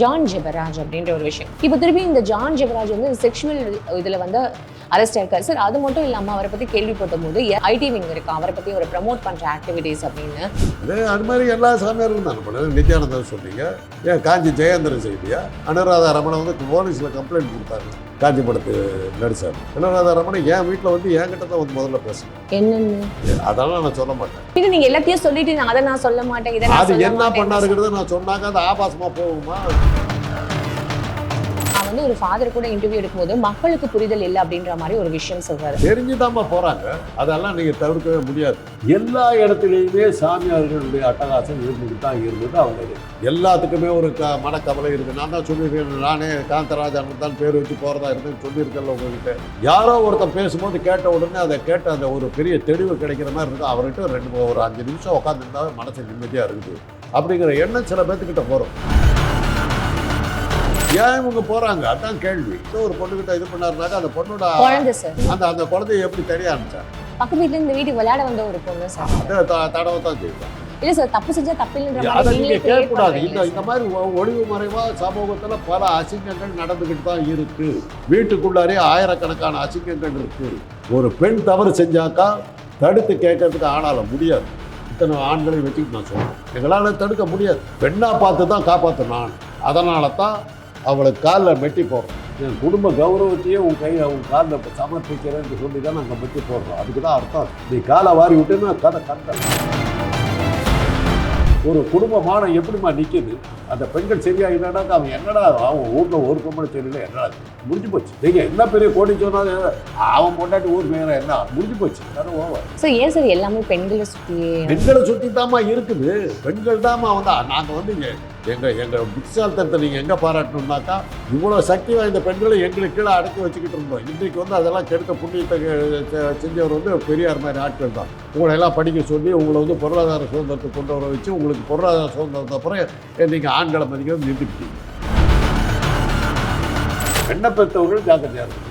John Jebaraj அப்படின்ற ஒரு விஷயம். இப்போ திருப்பி இந்த ஜான் ஜெபராஜ் வந்து செக்ஷுவல் இதில் வந்து அரெஸ்ட் ஆயிருக்காரு. சார் அது மட்டும் இல்லாமல் அவரை பற்றி கேள்விப்பட்ட போது ஐடி விங் இருக்கா? அவரை பற்றி ஒரு ப்ரமோட் பண்ணுற ஆக்டிவிட்டீஸ் அப்படின்னு. அது மாதிரி எல்லா சாமியாரும் தான் பண்ணுது நித்யானந்தா சொன்னீங்க. ஏன் காஞ்சி ஜெயேந்திரன் செய்தியா? அனுராதா ரமணன் வந்து போலீஸில் கம்ப்ளைண்ட் கொடுத்தாரு. காஞ்சி படத்து நடிச்சார். ரமணன் என் வீட்டில் வந்து என்கிட்ட தான் வந்து முதல்ல பேசணும் என்னன்னு? அதெல்லாம் நான் சொல்ல மாட்டேன். இது நீங்க எல்லாத்தையும் சொல்லிட்டு அதை நான் சொல்ல மாட்டேன் அது என்ன. பண்ணாருங்கிறத நான் சொன்னாங்க அது ஆபாசமா போகுமா? வந்து ஒரு ஃபாதர் கூட இன்டர்வியூ எடுக்கும்போது மக்களுக்கு புரிதல் இல்லை அப்படின்ற மாதிரி ஒரு விஷயம் சொல்றாரு. தெரிஞ்சுதாம்மா போறாங்க. அதெல்லாம் நீங்க தவிர்க்கவே முடியாது. எல்லா இடத்துலையுமே சாமியார்களுடைய அட்டகாசம் இருந்துட்டு தான் இருந்தது அவங்க எல்லாத்துக்குமே ஒரு க மனக்கவலை இருக்கு. நான் தான் சொல்லியிருக்கேன். நானே காந்தராஜன் தான் பேர் வச்சு போறதா இருக்குன்னு சொல்லியிருக்கேன்ல உங்ககிட்ட. யாரோ ஒருத்தன் பேசும்போது கேட்ட உடனே அதை கேட்ட அந்த ஒரு பெரிய தெளிவு கிடைக்கிற மாதிரி இருக்கும். அவர்கிட்ட ரெண்டு ஒரு அஞ்சு நிமிஷம் உட்காந்துருந்தா மனசு நிம்மதியா இருக்குது. அப்படிங்கிற எண்ணம் சில பேர்த்துக்கிட்ட போகிறோம் ஏன் இவங்க போறாங்க? அதான் கேள்வி. ஏதோ ஒரு பொண்ணுகிட்ட இது பண்ணாருனாக்கா அந்த பொண்ணோட அந்த அந்த குழந்தைய எப்படி தெரிய ஆரம்பிச்சாங்க பக்கத்து வீட்டுல இந்த வீட்டுக்கு விளையாட வந்த ஒரு பொண்ணு சார். அதை தடவை தான் செய்வாங்க இல்ல சார் தப்பு செஞ்சா தப்பு இல்லைன்ற நீங்க கேட்கக்கூடாது இந்த இந்த மாதிரி ஒளிவு மறைவா சமூகத்துல பல அசிங்கங்கள் நடந்துகிட்டு தான் இருக்கு. வீட்டுக்குள்ளாரே ஆயிரக்கணக்கான அசிங்கங்கள் இருக்கு. ஒரு பெண் தவறு செஞ்சாக்கா தடுத்து கேட்கறதுக்கு ஆளால முடியாது. இத்தனை ஆண்களை வச்சுக்கிட்டு நான் சொல்றேன். எங்களால் தடுக்க முடியாது. பெண்ணா பார்த்து தான் காப்பாற்றணும் நான். அதனால தான் அவளுக்கு காலில் மெட்டி போடுறோம் என் குடும்ப கௌரவத்தையே உன் கை உன் காலில் சமர்ப்பிக்கிறேன்னு சொல்லி தான் நாங்கள் மெட்டி போடுறோம். அதுக்கு தான் அர்த்தம். நீ காலை வாரி விட்டுன்னா கதை கண்டேன் ஒரு குடும்ப மானம் எப்படிம்மா நிற்கிது அந்த பெண்கள் சரியாகிட்டாக்கா அவன் என்னடா அவன் ஊரில் ஒரு பொம்பளை சரியில்லை என்னடா இது? முடிஞ்சு போச்சு. நீங்கள் என்ன பெரிய கோடி சொன்னாலும் அவன் பொண்டாட்டி ஊர் மேலே என்ன? முடிஞ்சு போச்சு. தானே ஓவர். சோ ஏன் சார் எல்லாமே பெண்களை சுத்தி பெண்களை சுற்றி தாம்மா இருக்குது. பெண்கள் தாம்மா வந்து. நாங்கள் வந்து இங்க- எங்க எங்கள் புத்திசாலித்தனத்தை நீங்கள் எங்கே பாராட்டணும்னாக்கா இவ்வளோ சக்தி வாய்ந்த பெண்களை எங்களுக்கு கீழே அடக்கி வச்சுக்கிட்டு இருந்தோம். இன்றைக்கு வந்து அதெல்லாம் கெடுத்த புண்ணியத்தை செஞ்சவர் வந்து பெரியார் மாதிரி ஆட்கள் தான். உங்களை எல்லாம் படிக்க சொல்லி உங்களை வந்து பொருளாதார சுதந்திரத்தை கொண்டு வர வச்சு உங்களுக்கு பொருளாதார சுதந்திரத்தை அப்புறம் நீங்கள் ஆண்களை மதிக்கிறது நிறுத்திட்டீங்க பெண்ணை பெற்றவர்கள் ஜாக்கிரதையாக இருக்கணும்.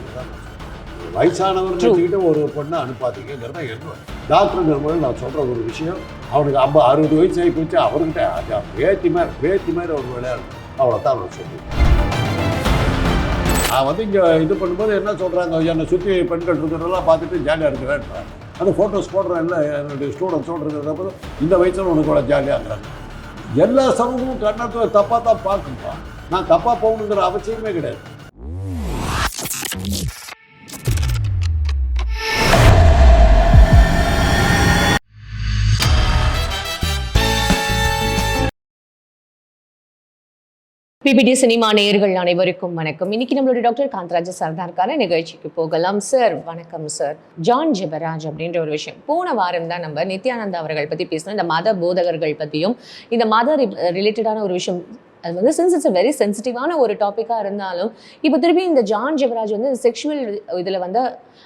வயசானவர் நினச்சிக்கிட்டு ஒரு பொண்ணை அனுப்பாதீங்கிறத என்ன டாக்டருங்கிற மாதிரி நான் சொல்கிற ஒரு விஷயம் அவனுக்கு ஐம்பது அறுபது வயசு ஆகி போச்சு அவர்கிட்ட அது பேத்தி மாதிரி பேத்தி மாதிரி ஒரு விளையாடு அவ்வளோதான் நான் சொல்லுவேன் நான் வந்து இங்கே இது பண்ணும்போது என்ன சொல்கிறாங்க என்னை சுற்றி பெண்கள் இருக்கிறதெல்லாம் பார்த்துட்டு ஜாலியாக இருக்கிறேன்றாங்க அந்த ஃபோட்டோஸ் போடுறேன் இல்லை என்னுடைய ஸ்டூடெண்ட்ஸோடு இருக்கிறப்போ இந்த வயசில் உனக்கு கூட ஜாலியாக இருக்கிறாங்க எல்லா சமூகமும் கண்ணத்தை தப்பாக தான் பார்க்கும்பா. நான் தப்பாக போகணுங்கிற அவசியமே கிடையாது. பிபிடி சினிமா நேயர்கள் அனைவருக்கும் வணக்கம். இன்னைக்கு நம்மளுடைய டாக்டர் காந்தராஜ சர்தார்கான நிகழ்ச்சிக்கு போகலாம். சார் வணக்கம் சார். ஜான் ஜெபராஜ் அப்படின்ற ஒரு விஷயம். போன வாரம் தான் நம்ம நித்யானந்தா அவர்கள் பத்தி பேசணும் இந்த மத போதகர்கள் பத்தியும் இந்த மத ரிலேட்டடான ஒரு விஷயம் அது வந்து சின்ஸ் இட்ஸ் வெரி சென்சிட்டிவான ஒரு டாப்பிக்காக இருந்தாலும் இப்போ திருப்பி இந்த ஜான் ஜெபராஜ் வந்து செக்ஷுவல் இதில் வந்து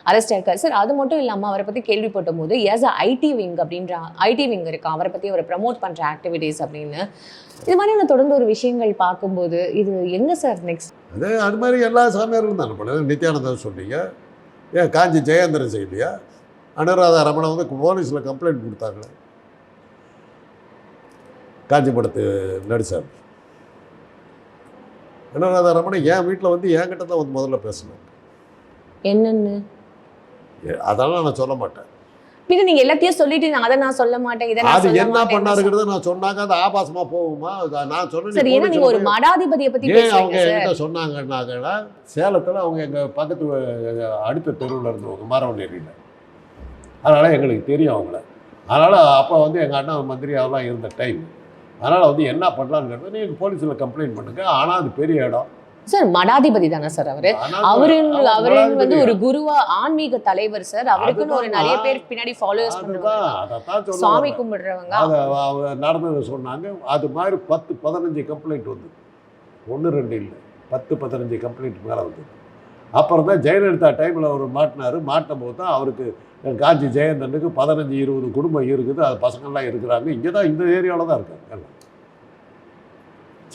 அரெஸ்ட் ஆயிருக்காரு. சார் அது மட்டும் இல்லாமல் அவரை பற்றி கேள்விப்பட்ட போது ஏஸ் அ ஐடி விங் அப்படின்ற ஐடி விங் இருக்கா? அவரை பற்றி அவரை ப்ரமோட் பண்ணுற ஆக்டிவிட்டீஸ் அப்படின்னு. இது மாதிரியான தொடர்ந்து ஒரு விஷயங்கள் பார்க்கும்போது இது எங்கே சார் நெக்ஸ்ட் அது அது மாதிரி எல்லா சாமியார்களும் தான் பண்ணுது? நித்யானந்தன் சொன்னீங்க. ஏன் காஞ்சி ஜெயேந்திரன் செய்யலையா? அனுராதா ரமணன் வந்து போலீஸில் கம்ப்ளைண்ட் கொடுத்தாங்களே. காஞ்சி படத்து நடிச்சார் அனுராதா ரமணன் என் வீட்டில் வந்து என்கிட்ட தான் வந்து முதல்ல பேசணும். என்னன்னு? அதெல்லாம் நான் சொல்ல மாட்டேன். இது நீங்க எல்லாத்தையும் சொல்லிட்டு அதை நான் சொல்ல மாட்டேன் இதை அது என்ன பண்ணாருங்கிறத நான் சொன்னாங்க அது ஆபாசமா போகுமா? நான் சொன்னேன் சரி ஏன்னா நீங்க ஒரு மடாதிபதியை பத்தி அவங்க என்கிட்ட சொன்னாங்கன்னாங்கன்னா சேலத்தில் அவங்க எங்கள் பக்கத்து அடுத்த தெருவில் இருந்தவங்க மரவநேரியில் அதனால் எங்களுக்கு தெரியும் அவங்கள. அதனால் அப்போ வந்து எங்கள் அண்ணா மந்திரி அதெல்லாம் இருந்த டைம் அதனால் வந்து என்ன பண்ணலாங்கிறது நீங்கள் போலீஸில் கம்ப்ளைண்ட் பண்ணுங்க. ஆனால் அது பெரிய இடம். சார் மடாதிபதி தானே சார் அவரு? அவரு அவர் வந்து. ஒரு குருவா ஆன்மீக தலைவர் சார். அவருக்குன்னு ஒரு நிறைய பேர் பின்னாடி ஃபாலோவர்ஸ் பண்ணுவாங்க. சாமி. கும்பிடுறவங்க. நடந்ததை சொன்னாங்க. அது மாதிரி பத்து பதினஞ்சு கம்ப்ளைண்ட் வந்து ஒன்று ரெண்டு இல்லை. பத்து பதினஞ்சு கம்ப்ளைண்ட் மேலே வந்தது. அப்புறம் தான் ஜெயலலிதா டைமில் அவர் மாட்டினார். மாட்டும் போது தான் அவருக்கு காஞ்சி ஜெயந்தனுக்கு பதினஞ்சு இருபது குடும்பம் இருக்குது. அது பசங்கள்லாம் இருக்கிறாங்க. இங்கே தான் இந்த ஏரியாவில் தான் இருக்காங்க.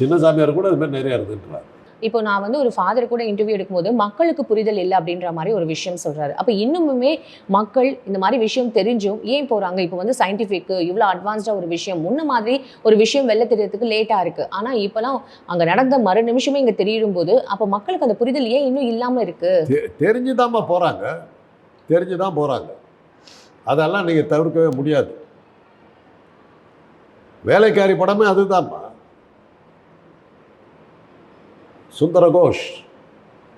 சின்ன சாமியார் கூட இது மாதிரி நிறையா இருக்குன்றார் இப்போ நான் வந்து ஒரு ஃபாதர் கூட இன்டர்வியூ எடுக்கும்போது மக்களுக்கு புரிதல் இல்லை அப்படின்ற மாதிரி ஒரு விஷயம் சொல்கிறாரு அப்போ இன்னுமுமே மக்கள் இந்த மாதிரி விஷயம் தெரிஞ்சும் ஏன் போகிறாங்க இப்போ வந்து சயின்டிஃபிக்கு இவ்வளோ அட்வான்ஸ்டாக ஒரு விஷயம் முன்ன மாதிரி ஒரு விஷயம் வெளில தெரியறதுக்கு லேட்டாக இருக்குது ஆனால் இப்போலாம் அங்கே நடந்த மறு நிமிஷமே இங்கே தெரியும் போது அப்போ மக்களுக்கு அந்த புரிதல் ஏன் இன்னும் இல்லாமல் இருக்குது தெரிஞ்சுதாம்மா போகிறாங்க தெரிஞ்சு தான் போகிறாங்க அதெல்லாம் நீங்கள் தவிர்க்கவே முடியாது. வேலைக்காரி படமே அதுதான்ப்பா சுந்தர கோஷ்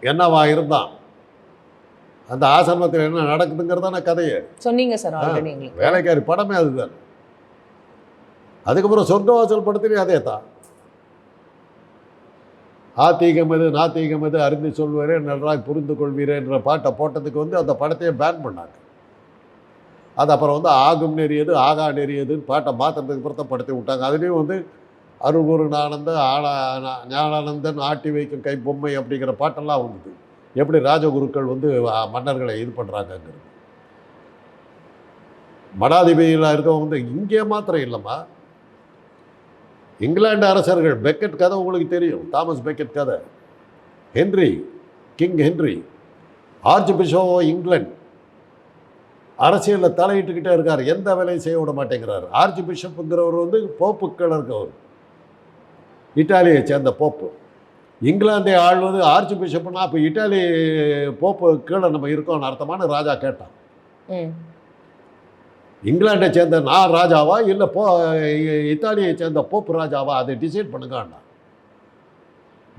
என்னவா இருந்தான் அந்த ஆசிரமத்தில் என்ன நடக்குதுங்கிறதான கதையே. சொன்னீங்க சார் வேலைக்காரி படமே அதுதான். அதுக்கப்புறம் சொர்க்கவாசல் படத்துலையும் அதே தான் ஆத்தீகம் எது நாத்தீகம் எது அறிந்து சொல்வரே நன்றாக புரிந்து கொள்வீரே என்ற பாட்டை போட்டதுக்கு வந்து அந்த படத்தையே பேன் பண்ணாங்க. அது அப்புறம் வந்து ஆகும் நெறியது ஆகா நெறியதுன்னு பாட்டை மாற்றுறதுக்கு அப்புறம் தான் படத்தை விட்டாங்க. அதுலேயும் வந்து அருள்குரு ஆனா ஞானானந்தன் ஆட்டி வைக்கும் கை பொம்மை அப்படிங்கிற பாட்டெல்லாம் வந்தது. எப்படி ராஜகுருக்கள் வந்து மன்னர்களை இது பண்ணுறாங்கங்கிறது மடாதிபதியில் இருக்கவங்க வந்து இங்கே மாத்திரம் இல்லைம்மா. இங்கிலாந்து அரசர்கள் பெக்கெட் கதை உங்களுக்கு தெரியும். தாமஸ் பெக்கெட் கதை. Henry king Henry archbishop England அரசியலில் தலையிட்டுக்கிட்டே இருக்கார். எந்த வேலையும் செய்ய விட மாட்டேங்கிறார். ஆர்ச் பிஷப்புங்கிறவர் வந்து போப்புக்கள் இருக்கவர். இட்டாலியை சேர்ந்த போப்பு. இங்கிலாந்தை ஆள்வது ஆர்ச் பிஷப்னா அப்போ இட்டாலி போப்பு கீழே நம்ம இருக்கோம்னு அர்த்தமான ராஜா கேட்டான். இங்கிலாண்டை சேர்ந்த நான் ராஜாவா இல்லை போ இத்தாலியை சேர்ந்த போப்பு ராஜாவா? அதை டிசைட் பண்ணுங்கண்ணா.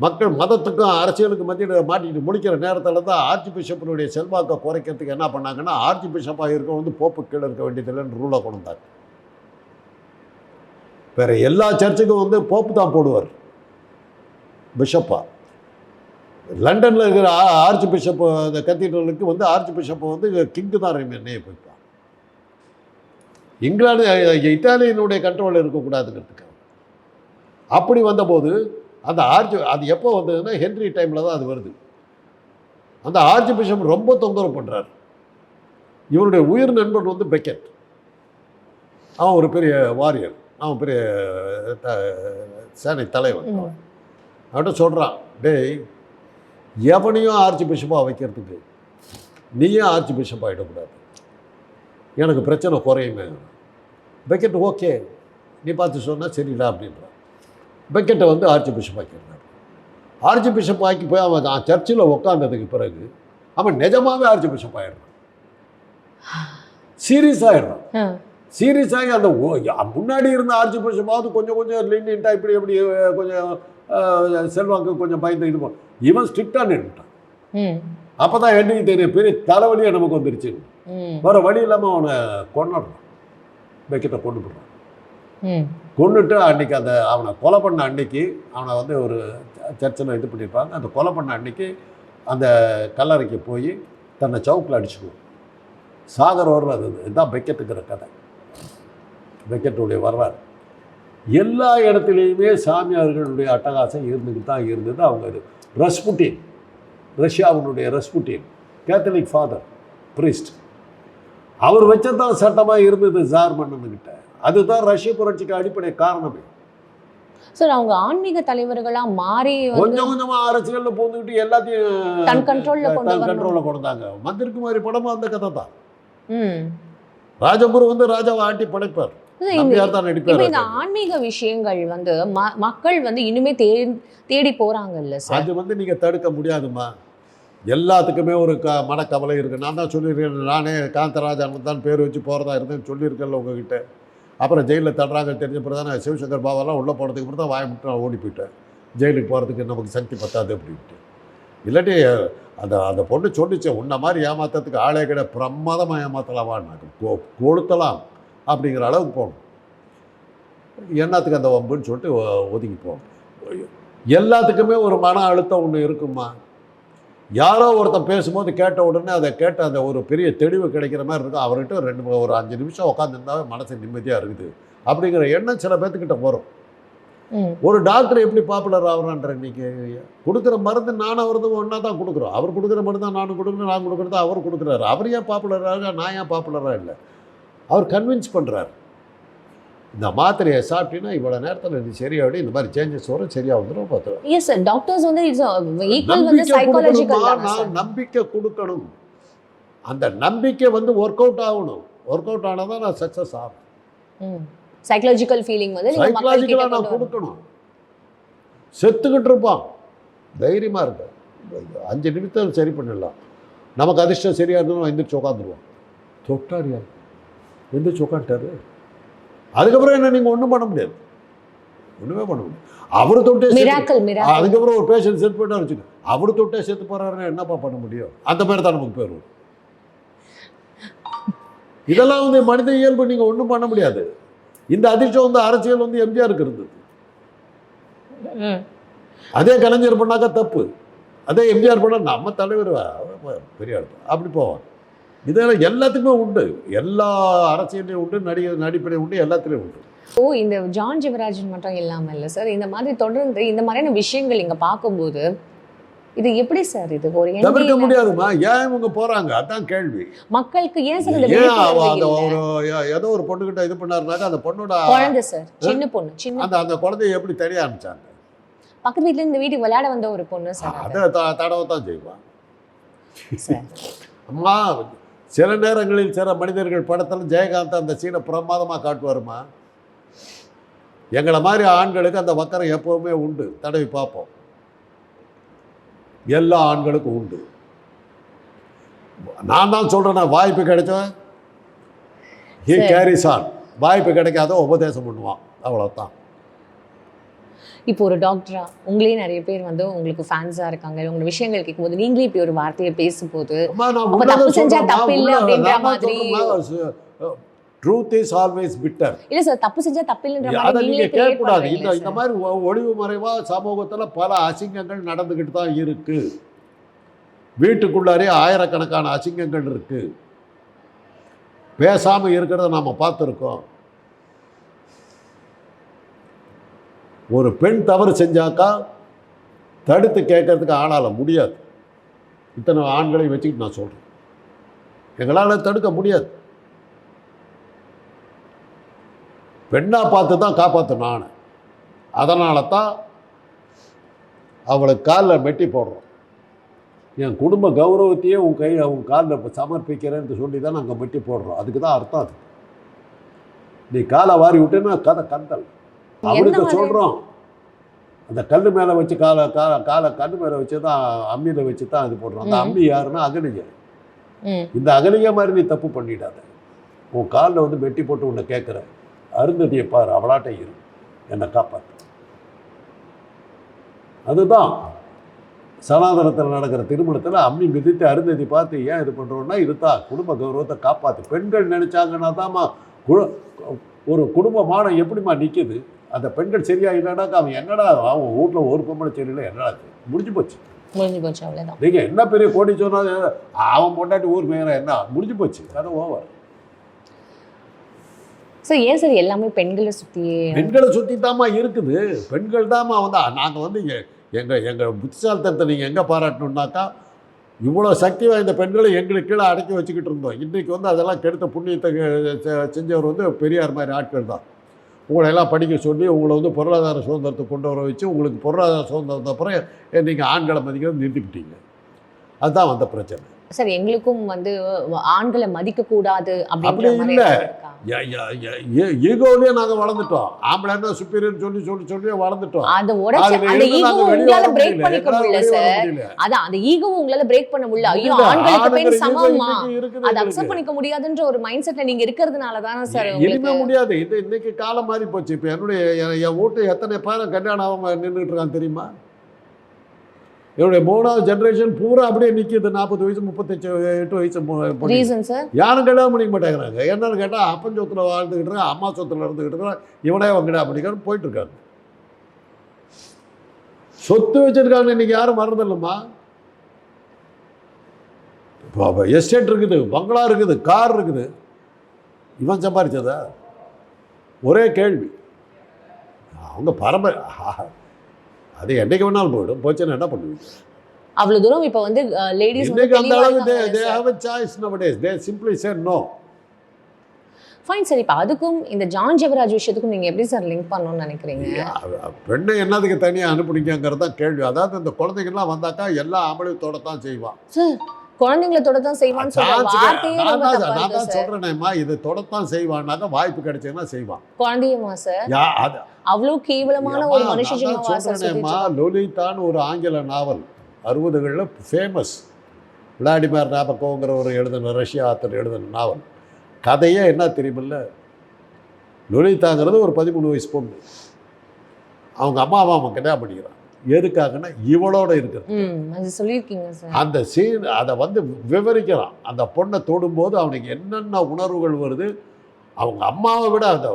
மக்கள் மதத்துக்கும் அரசியலுக்கும் மத்தியில் மாட்டிட்டு முடிக்கிற நேரத்தில் தான் ஆர்ச்சி பிஷப்பினுடைய செல்வாக்கை குறைக்கிறதுக்கு என்ன பண்ணாங்கன்னா ஆர்ச்சி பிஷப்பாக இருக்க வந்து போப்பு கீழே இருக்க வேண்டியதில்லைன்னு ரூலை கொண்டு வந்தாங்க. வேறு எல்லா சர்ச்சுக்கும் வந்து போப்பு தான் போடுவார். பிஷப்பா. லண்டனில் இருக்கிற ஆ- ஆர்ச்சி பிஷப் அந்த கத்தீட்ரலுக்கு வந்து ஆர்ச் பிஷப்பை வந்து கிங்கு தான் நியமிப்பான் இங்கிலாந்து இத்தாலியனுடைய இத்தாலியினுடைய கண்ட்ரோல் இருக்கக்கூடாதுங்கிறதுக்கு அப்படி வந்தபோது அந்த ஆர்ச் அது எப்போ வந்ததுன்னா ஹென்ரி டைமில் தான் அது வருது. அந்த ஆர்ச் பிஷப் ரொம்ப தொந்தரவு பண்ணுறார் இவருடைய உயிர் நண்பன் வந்து பெக்கெட். அவன் ஒரு பெரிய வாரியர் அவன் பெரிய சேனை தலைவன். அவன்கிட்ட சொல்கிறான் டேய் எவனையும் ஆர்ச் பிஷப்பாக வைக்கிறதுக்கு நீயும் ஆர்ச் பிஷப் ஆகிடக்கூடாது எனக்கு பிரச்சனை குறையுமே. Becket okay. நீ பார்த்து சொன்னால் சரிடா அப்படின்றான். பெக்கெட்டை வந்து ஆர்ச்சி பிஷப் ஆக்கிடுறான் ஆர்ச்சி பிஷப் ஆக்கி போய் அவன் சர்ச்சில் உட்காந்ததுக்கு பிறகு அவன் நிஜமாவே ஆர்ச்சி பிஷப் ஆயிடுறான். சீரியஸ் ஆயிடுறான் ஆ. சீரியஸ் ஆகி அந்த முன்னாடி இருந்த ஆர்ச்சி பிஷப்பாவது கொஞ்சம் கொஞ்சம் லீனியண்ட்டாக இப்படி அஹ், கொஞ்சம் செல்வாக்கு கொஞ்சம் பயந்து இது பண்ண இவன் ஸ்ட்ரிக்டாக நின்றுட்டான் அப்போ தான் என்னைக்கு தெரியும் பெரிய தலைவலியே நமக்கு வந்துருச்சு. வேறு வழி இல்லாமல் அவனை கொண்டுடுறான் பெக்கெட்டை கொண்டு போடுறான் கொண்டுட்டு அன்னைக்கு அந்த அவனை கொலை பண்ண அன்னைக்கு அவனை வந்து ஒரு சர்ச்சில் இது பண்ணியிருப்பாங்க. அந்த கொலை பண்ண அன்னைக்கு அந்த கல்லறைக்கு போய் தன்னை சவுக்கில் அடிச்சுக்குவோம் சாகர் வரலாறு அது இதுதான் பெக்கெட்டுங்கிற கதை. பெக்கெட்டுடைய வரலாறு. எல்லா இடத்துலையுமே சாமியார்களுடைய அட்டகாசம் இருந்துக்கிட்டு தான் இருந்தது. அவங்க இது ரஸ்புட்டின் ரஷ்யாவினுடைய ரஸ்புட்டின் கேத்தலிக் ஃபாதர் priest. அவர் வச்சதான் சட்டமாக இருந்தது ஜார் மன்னனுக்கிட்ட அதுதான் ரஷ்ய புரட்சிக்கு அடிப்படை காரணமே. சார் அவங்க ஆன்மீக தலைவர்களா மாறி கொஞ்சம் கொஞ்சமா அரசியல்ல பூந்துக்கிட்டு எல்லாத்தையும் தன் controlல கொண்டு தன். கண்ட்ரோல்ல கொண்டாங்க. மந்திரிக்குமாரி படமும் அந்த கதை தான் ராஜகுரு வந்து ராஜாவை ஆட்டி படைப்பார். இந்த- ஆன்மீக விஷயங்கள் வந்து மக்கள் வந்து இனிமே தேடி போறாங்கல்ல சார்? அது வந்து நீங்க தடுக்க முடியாதும்மா. எல்லாத்துக்குமே ஒரு க மனக்கவலை இருக்கு. நான் தான் சொல்லியிருக்கேன் நானே காந்தராஜன் தான் பேர் வச்சு போகிறதா இருந்தேன்னு சொல்லியிருக்கேன்ல உங்ககிட்ட. அப்புறம் ஜெயிலில் தடுறாங்க தெரிஞ்ச பிறகு தான் சிவசங்கர் பாபாலாம் உள்ளே போனதுக்கு அப்புறம் தான் வாய முட்டு நான் ஓடி போயிட்டேன். ஜெயிலுக்கு போகிறதுக்கு நமக்கு சக்தி பத்தாது அப்படின்ட்டு. இல்லாட்டி அந்த அந்த பொண்ணு சொல்லிச்சு உன்ன மாதிரி ஏமாத்துறதுக்கு ஆளே கிடையாது. பிரமாதமாக ஏமாத்தலாமான்னு கொ கொளுத்தலாம். அப்படிங்கிற அளவுக்கு போகணும். என்னத்துக்கு அந்த வம்புன்னு சொல்லிட்டு ஒதுங்கி போகணும். எல்லாத்துக்குமே ஒரு மன அழுத்தம் ஒன்று இருக்குமா? யாரோ ஒருத்தன் பேசும்போது கேட்ட உடனே அதை கேட்ட அந்த ஒரு பெரிய தெளிவு கிடைக்கிற மாதிரி இருக்கும். அவர்கிட்ட ரெண்டு ஒரு அஞ்சு நிமிஷம் உட்காந்துருந்தாவே மனசு நிம்மதியாக இருக்குது. அப்படிங்கிற எண்ணம் சில பேர்த்துக்கிட்ட வரும். ம். ஒரு டாக்டர் எப்படி பாப்புலர் ஆகுறான்ற இன்னைக்கு? கொடுக்குற மருந்து நானும் அவரதும் ஒன்றா தான் கொடுக்குறோம். அவர் கொடுக்குற மருந்து தான் நானும் கொடுக்குறேன் நான் கொடுக்குறது அவர் கொடுக்குறாரு. அவர் ஏன் பாப்புலராக நான் ஏன் பாப்புலராக இல்லை? அவர் கன்வின்ஸ் பண்ணுறாரு இந்த மாத்திரையை சாப்பிட்டீங்கன்னா இவ்வளோ நேரத்தில் நீ சரியாயிடும். இந்த மாதிரி சேஞ்சஸ் வரும் சரியாக வந்துடும் பார்த்துருவோம் எஸ் சார் டாக்டர்ஸ் வந்து சார் நான் நம்பிக்கை கொடுக்கணும். அந்த நம்பிக்கை வந்து ஒர்க் அவுட் ஆகணும். ஒர்க் அவுட் ஆனால் தான் நான் சக்ஸஸ் ஆகும் சைக்காலஜிக்கல் ஃபீலிங் வந்து சைக்கலாஜிக்கலாக நான். கொடுக்கணும். செத்துக்கிட்டு இருப்பான் தைரியமாக இருக்க அஞ்சு நிமிஷம் சரி பண்ணிடலாம். நமக்கு அதிர்ஷ்டம் சரியாக இருந்தோம் எந்திரிச்சு உட்காந்துருவோம் தொட்டார் யார் எந்திரிச்சு உட்காந்துட்டாரு அதுக்கப்புறம் என்ன நீங்கள் ஒன்றும் பண்ண முடியாது. ஒன்றுமே பண்ண முடியாது. அவர் தொட்டே அதுக்கப்புறம் ஒரு பேஷண்ட் செத்து போயிட்டா வச்சுக்க அவர் தொட்டே செத்து போறாருன்னா என்னப்பா பண்ண முடியும்? அந்த மாதிரி தான் நமக்கு பேர். இதெல்லாம் வந்து மனித இயல்பு நீங்கள் ஒன்றும் பண்ண முடியாது. இந்த அதிர்ஷ்டம் வந்து அரசியல் வந்து எம்ஜிஆருக்கு இருந்தது. அதே கலைஞர் பண்ணாக்கா தப்பு. அதே எம்ஜிஆர் பண்ணா நம்ம தலைவர் பெரிய. அப்படி போவான் இதெல்லாம் எல்லாத்துக்குமே உண்டு. எல்லா அரசியலையும் உண்டு நடிகர் நடிப்பிலையும் உண்டு எல்லாத்துலேயும் உண்டு. ஓ இந்த ஜான் ஜெவராஜன் மட்டும் இல்லாம இல்ல சார். இந்த மாதிரி தொடர்ந்து இந்த மாதிரியான விஷயங்கள் இங்க பார்க்கும்போது இது எப்படி சார் இது? ஒரு தவிர்க்க முடியாதுமா ஏன் இவங்க போறாங்க? அதான் கேள்வி. மக்களுக்கு ஏன் சார் அந்த? ஒரு ஏதோ ஒரு பொண்ணுகிட்ட இது பண்ணாருனாக்கா அந்த பொண்ணோட குழந்தை சார். சின்ன பொண்ணு சின்ன அந்த அந்த குழந்தைய எப்படி தெரிய ஆரம்பிச்சாங்க? பக்கத்து வீட்ல இந்த வீட்டுக்கு விளையாட வந்த ஒரு பொண்ணு சார் அது. தடவை தான் செய்வான். அம்மா சில நேரங்களில் சில மனிதர்கள் படத்தில் ஜெயகாந்த் அந்த சீனை பிரமாதமாக காட்டுவாருமா? எங்களை மாதிரி ஆண்களுக்கு அந்த வக்கரம் எப்பவுமே உண்டு. தடவி பார்ப்போம். எல்லா ஆண்களுக்கும் உண்டு. நான் தான் சொல்கிறேன் வாய்ப்பு கிடைச்சா? ஹி. கேரிஸ் ஆன் வாய்ப்பு கிடைக்காத உபதேசம் பண்ணுவான். அவ்வளோதான் இப்போ ஒரு டாக்டரா உங்களே நிறைய பேர் வந்து உங்களுக்கு ஃபேன்ஸா இருக்காங்க. உங்க விஷயங்கள் கேட்கும்போது நீங்களே இப்படி ஒரு வார்த்தையை பேசும்போது தப்பு செஞ்சா தப்பு இல்ல அப்படின்ற மாதிரி- ட்ரூத் இஸ் ஆல்வேஸ் பிட்டர் இல்ல சார் தப்பு செஞ்சா தப்பு இல்லைன்ற அதை நீங்களே கேட்கக்கூடாது. இந்த இந்த. மாதிரி ஒளிவு மறைவா சமூகத்துல பல அசிங்கங்கள் நடந்துக்கிட்டு தான் இருக்கு. வீட்டுக்குள்ளாரே ஆயிரக்கணக்கான அசிங்கங்கள் இருக்கு. பேசாம இருக்கிறத நாம பார்த்துருக்கோம். ஒரு பெண் தவறு செஞ்சாக்கா தடுத்து கேட்கறதுக்கு ஆளால் முடியாது. இத்தனை ஆண்களை வச்சுக்கிட்டு நான் சொல்கிறேன் எங்களால் தடுக்க முடியாது. பெண்ணாக பார்த்து தான் காப்பாற்றணும் நான். அதனால தான் அவளுக்கு காலில் மெட்டி போடுறோம். என் குடும்ப கௌரவத்தையே உன் கை உன் காலில் சமர்ப்பிக்கிறேன்னு சொல்லி தான் நாங்கள் மெட்டி போடுறோம். அதுக்கு தான் அர்த்தம் அது. நீ காலை வாரி விட்டுன்னா கதை கந்தல். அவளுக்கு மாதிரி? சொல்கிறோம் அந்த கல் மேலே வச்சு காலை காலை காலை கல் மேலே வச்சு தான் அம்மியில் வச்சு தான் இது போடுறோம். அந்த. அம்மி யாருன்னா அகலிகை. இந்த அகலிகை மாதிரி நீ தப்பு பண்ணிடாத. உன் காலில் வந்து மெட்டி போட்டு உன்னை கேட்குற அருந்ததியை பாரு அவளாட்ட இரு. என்னை காப்பாத்து. அதுதான். சனாதனத்தில் நடக்கிற திருமணத்தில் அம்மி மிதித்து அருந்ததி பார்த்து ஏன் இது பண்ணுறோன்னா இதுதான் குடும்ப கௌரவத்தை காப்பாற்று பெண்கள் நினைச்சாங்கன்னா தாம்மா கு- ஒரு குடும்ப மானம் எப்படிம்மா நிற்குது அந்த பெண்கள் சரியா இல்லைனாக்கா அவன் என்னடா அவன் வீட்டில் ஒரு பொம்பளை சரியில்லை என்னடா? முடிஞ்சு போச்சு. முடிஞ்சு போச்சு அவ்வளவுதான். நீங்க என்ன பெரிய கோடி சொன்னா அவன் பொண்டாட்டி ஊர் மேயற என்ன? முடிஞ்சு போச்சு கதை ஓவர் சார் ஏன் சார் எல்லாமே பெண்களை சுத்தியே? பெண்களை சுற்றி தாம்மா இருக்குது. பெண்கள் தாம்மா வந்து நாங்கள் வந்து எ- எங்க எங்கள் புத்திசாலித்தனத்தை நீங்கள் எங்கே பாராட்டணுன்னாக்கா இவ்வளோ சக்தி வாய்ந்த பெண்களை எங்களுக்கு கீழே அடக்கி வச்சுக்கிட்டு இருந்தோம். இன்றைக்கி வந்து அதெல்லாம் கெடுத்த புண்ணியத்தை செஞ்சவர் வந்து பெரியார் மாதிரி ஆட்கள் தான். உங்களை எல்லாம் படிக்க சொல்லி உங்களை வந்து பொருளாதார சுதந்திரத்தை கொண்டு வர வச்சு உங்களுக்கு பொருளாதார சுதந்திரத்தை அப்புறம் நீங்கள் ஆண்களை மதிக்கிறது நிறுத்திக்கிட்டீங்க அதுதான் வந்த பிரச்சனை. சார் எங்களுக்கும் வந்து ஆண்களை மதிக்க கூடாது அப்படி இல்ல. ஈகோவிலேயே நாங்கள் வளர்ந்துட்டோம். ஆம்பளைன்னா சுப்பீரியர் சொல்லி சொல்லி சொல்லி வளர்ந்துட்டோம். அதை உடைச்சு அந்த இருந்து நாங்க ஈகோ வெளிய உங்களால பிரேக். பண்ணிக்க முடியல சார். அதான் அந்த ஈகோ உங்களால பிரேக் பண்ண முடியல. ஐயோ ஆண்களுக்கு பெண் சமமா? அதை. அக்செப்ட் பண்ணிக்க முடியாதுன்ற ஒரு மைண்ட் செட்ல நீங்க இருக்கிறதுனால தானே சார் உங்களுக்கு முடியாது. இது இன்னைக்கு காலம் மாறி போச்சு இப்போ என்னுடைய என் வீட்டு எத்தனை பேரை கல்யாணம் ஆகாம நின்றுட்டு இருக்கான் தெரியுமா? என்னுடைய மூணாவது ஜெனரேஷன் பூரா அப்படியே நிற்கிது நாற்பது வயசு முப்பத்தஞ்சு எட்டு வயசு யாரும் கல்யாணம் பண்ணிக்க மாட்டேங்கிறாங்க. என்னன்னு கேட்டால் அப்பன் சொத்துல வாழ்ந்துக்கிட்டு இருக்கான் அம்மா சொத்துல இருந்துக்கிட்டு இருக்கான் இவனே அவங்கடா பண்ணிக்கான்னு போயிட்டு இருக்காங்க சொத்து வச்சிருக்காங்க. இன்னைக்கு யாரும் மறந்துடலம்மா இப்போ எஸ்டேட் இருக்குது பங்களா இருக்குது கார் இருக்குது. இவன் சம்பாரிச்சதா? ஒரே கேள்வி. அவங்க பரம்பரை. அது என்னைக்கு வேணாலும் போயிடும். போச்சுன்னா என்ன பண்ணுவீங்க? அவ்வளவு தூரம் இப்ப வந்து லேடிஸ் வந்து இன்னைக்கு அந்த அளவுக்கு they they. Have a choice nowadays they simply say no fine sir இப்போ அதுக்கும் இந்த ஜான் ஜெபராஜ் விஷயத்துக்கும் நீங்க எப்படி சார் லிங்க் பண்ணணும்னு நினைக்கிறீங்க? பெண்ணை என்னதுக்கு தனியாக அனுப்புனீங்கிறது தான் கேள்வி. அதாவது இந்த குழந்தைங்கள்லாம் வந்தாக்கா எல்லா அமளியத்தோட தான் செய்வான். சார் குழந்தைங்களை தொட தான் செய்வான்னு நான் தான் சொல்றேனேம்மா இது தொடத்தான் செய்வான்னாக்கா வாய்ப்பு கிடைச்சதுன்னா செய்வான். குழந்தையுமா சார் அது அவ்வளவு கேவலமான ஒரு மனுஷ லொலிதான்னு ஒரு ஆங்கில நாவல் அறுபதுகளில் ஃபேமஸ் விளாடிமிர் நாபக்கோங்கிற ஒரு எழுதின ரஷ்யா ஆத்தர் எழுதின நாவல். கதையே என்ன தெரியுமில்ல? லொலிதாங்கிறது ஒரு பதிமூணு வயசு பொண்ணு. அவங்க அம்மாவை அவன் கல்யாணம் பண்ணிக்கிறான் எதுக்காகன்னா இவளோட இருக்கிறது. அந்த சீன் அதை வந்து விவரிக்கிறான். அந்த பொண்ணை தொடும்போது அவனுக்கு என்னென்ன உணர்வுகள் வருது? அவங்க அம்மாவை விட அந்த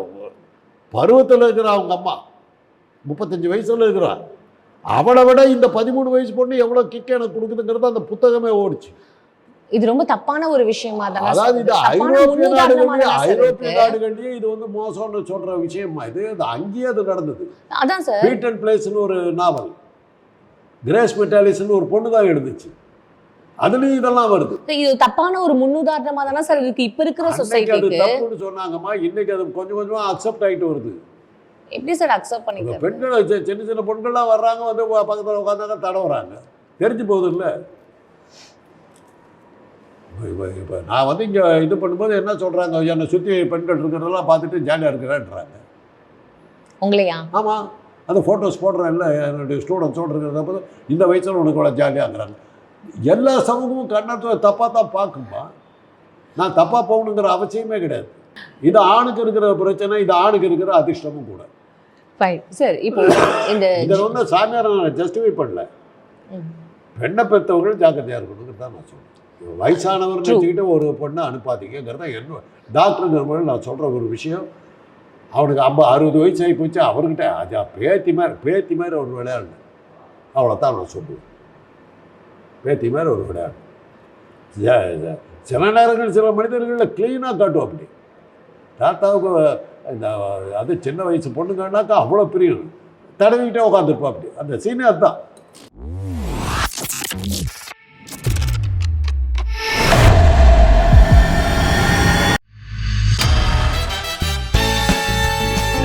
பருவத்தில் இருக்கிற அவங்க அம்மா முப்பத்தஞ்சு வயசுல இருக்கிறான் அவளை விட இந்த பதிமூணு வயசு பொண்ணு எவ்வளோ கிக் எனக்கு கொடுக்குதுங்கிறது அந்த புத்தகமே ஓடிச்சு. இது ரொம்ப தப்பான ஒரு விஷயமா தானே அதாவது இது ஐரோப்பிய நாடுகள்லயும் ஐரோப்பிய நாடுகள்லயும் இது வந்து மோசம்னு சொல்ற விஷயமா இது? அது அங்கேயே அது நடந்தது. அதான் சார். பீட் அண்ட் பிளேஸ்னு ஒரு நாவல் கிரேஸ் மெட்டாலிஸ்னு ஒரு பொண்ணு தான் எழுதுச்சு. அதுலயும் இதெல்லாம் வருது. இது தப்பான ஒரு முன்னுதாரணமா தானே சார் இருக்கு. இப்ப இருக்கிற சொசைட்டிக்கு தப்புன்னு சொன்னாங்கம்மா இன்னைக்கு அது கொஞ்சம் கொஞ்சமா அக்செப்ட் ஆயிட்டு வருது. எப்படி சார் அக்செப்ட் இந்த பண்ணிக்கிறது பெண்கள் சின்ன சின்ன பெண்கள்லாம் வர்றாங்க வந்து பக்கத்துல உட்காந்தாங்க தடவுறாங்க தெரிஞ்சு போகுது இல்லை இப்போ நான் வந்து இங்கே இது பண்ணும்போது என்ன சொல்கிறாங்க என்னை சுற்றி பெண்கள் இருக்கிறதெல்லாம் பார்த்துட்டு ஜாலியாக இருக்கிறேன்றாங்க. உங்களையா? ஆமாம் அந்த ஃபோட்டோஸ் போடுறேன் இல்லை என்னுடைய ஸ்டூடெண்ட்ஸோடு இருக்கிறத இந்த வயசில் உனக்கு இவ்வளோ ஜாலியாகிறாங்க எல்லா சமூகமும் கண்ணத்தை தப்பாக தான் பார்க்கும்பா. நான் தப்பாக போகணுங்கிற அவசியமே கிடையாது. இது ஆணுக்கு இருக்கிற பிரச்சனை இது ஆணுக்கு இருக்கிற அதிர்ஷ்டமும் கூட. சார் இப்போ இந்த இதை வந்து சாமியார் நான் ஜஸ்டிஃபை பண்ணல. பெண்ணை பெற்றவர்கள் ஜாக்கிரதையாக இருக்கணுங்கிறது தான் நான் சொல்றேன். வயசானவர் True. வச்சுக்கிட்டு ஒரு பொண்ணை அனுப்பாதீங்கிறத என்ன டாக்டருங்கிற முறையில் நான் சொல்கிற ஒரு விஷயம். அவனுக்கு ஐம்பது அறுபது வயசு ஆகி போச்சு. அவர்கிட்ட அது பேத்தி மாதிரி பேத்தி மாதிரி ஒரு விளையாடு அவ்வளோதான் நான் சொல்லுவேன். பேத்தி மாதிரி ஒரு விளையாடு சில நேரங்கள் சில மனிதர்களில் க்ளீனாக காட்டும் அப்படி. தாத்தாவுக்கு இந்த அது சின்ன வயசு பொண்ணுங்கன்னாக்கா அவ்வளோ பிரியம் தடவிக்கிட்டே உட்காந்துருப்பா அப்படி. அந்த சீனியர் தான்.